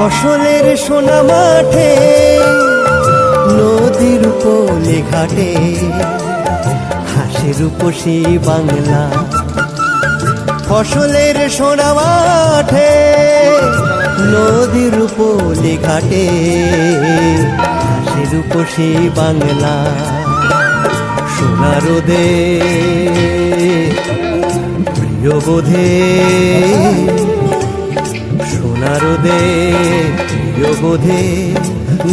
ফসলের সোনা মাঠে, নদীর উপলে ঘাটে, হাসির উপসী বাংলা। ফসলের সোনা মাঠে, নদীর উপলে ঘাটে, হাসির উপসী বাংলা। সোনা রোদে, প্রিয় বোধে সোনার দে বোধে,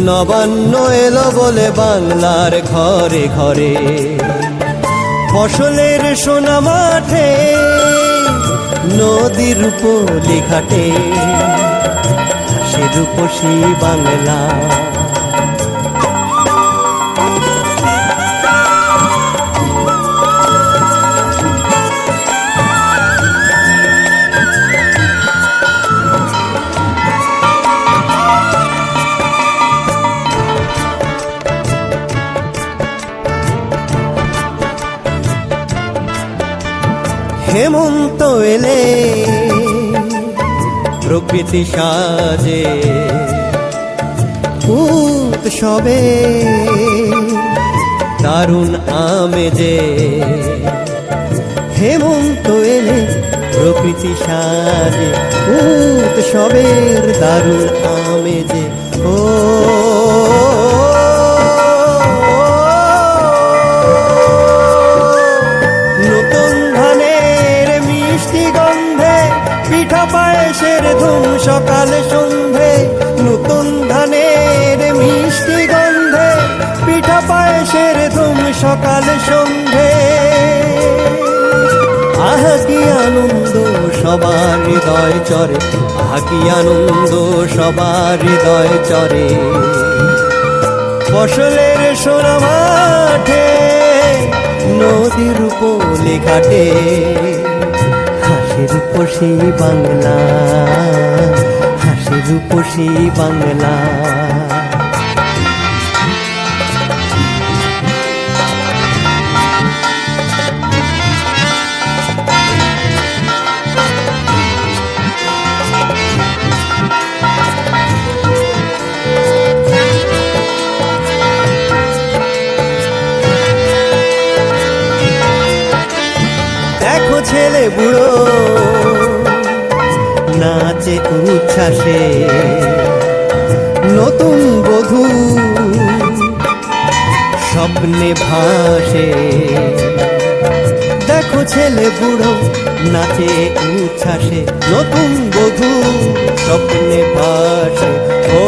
নবান্ন এলো বলে বাংলার ঘরে ঘরে। ফসলের সোনা মাঠে, নদীর উপলি ঘাটে সে রূপসী বাংলা। হেমন্ত এলে প্রকৃতি সাজে উৎসবে দারুণ আমেজে। হেমন্ত এলে প্রকৃতি সাজে উৎসবের দারুণ আমেজে। ও ধুম সকাল সন্ধে, নতুন ধানের মিষ্টি গন্ধে, পিঠা পায়েসের ধুম সকাল সন্ধে। আহা, কি আনন্দ সবার হৃদয় চরে, আহা, কি আনন্দ সবার হৃদয় চরে। ফসলের সোনা মাঠে, নদীর উপলে ঘাটে হাসির উপসী বাংলা হাসির উপসী বাংলা। দেখো ছেলে বুড়ো, নাচে উচ্ছ্বাসে। নতুন বধূ স্বপ্নে ভাসে। দেখো ছেলে বুড়ো, নাচে উচ্ছ্বাসে। নতুন বধূ স্বপ্নে ভাসে। ও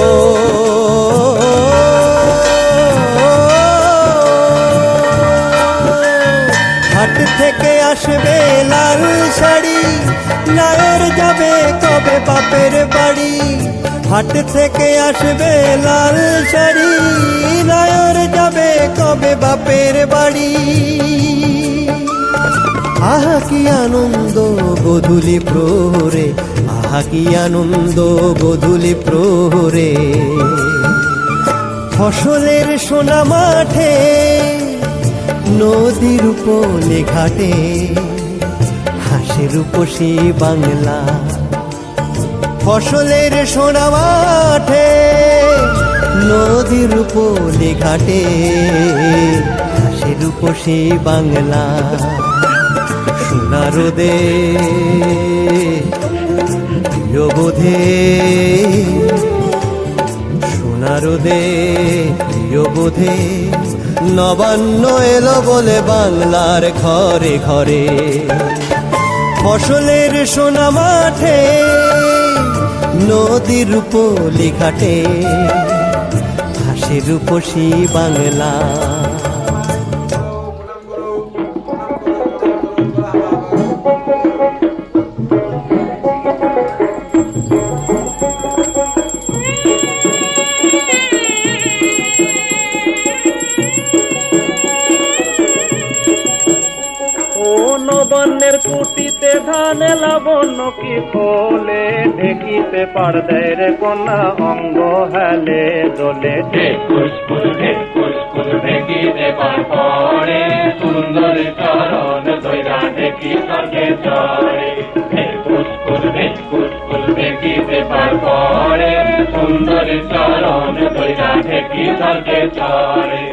হাট থেকে আসবে লাল শাড়ি নায়ের যাবে কবে বাপের বাড়ি? হাট থেকে আসবে লাল শাড়ি নায়ের যাবে কবে বাপের বাড়ি? আহা কি আনন্দ গধুলি প্রহরে, আহা কি আনন্দ গধুলি প্রহরে। ফসলের সোনা মাঠে নদীর উপলে ঘাটে, হাসির উপসী বাংলা। ফসলের সোনা মাঠে, নদীর উপলে ঘাটে, হাসির উপসী বাংলা। সোনার দে প্রিয় বোধে সোনার দে বোধে। নবান্ন এলো বলে বাংলার ঘরে ঘরে। ফসলের সোনা মাঠে, নদীর উপলি ঘাটে হাসির উপসী বাংলা। ও নবান্নের কুটিতে ধানে লাবণ্য কি ফলে ঢেকিতে পারদের রে কন্যা অঙ্গ হেলে দোলে? সুন্দর চরণ দৈরা ঢেকি চরে। সুন্দর চরণ দৈরা ঢেকি চরে।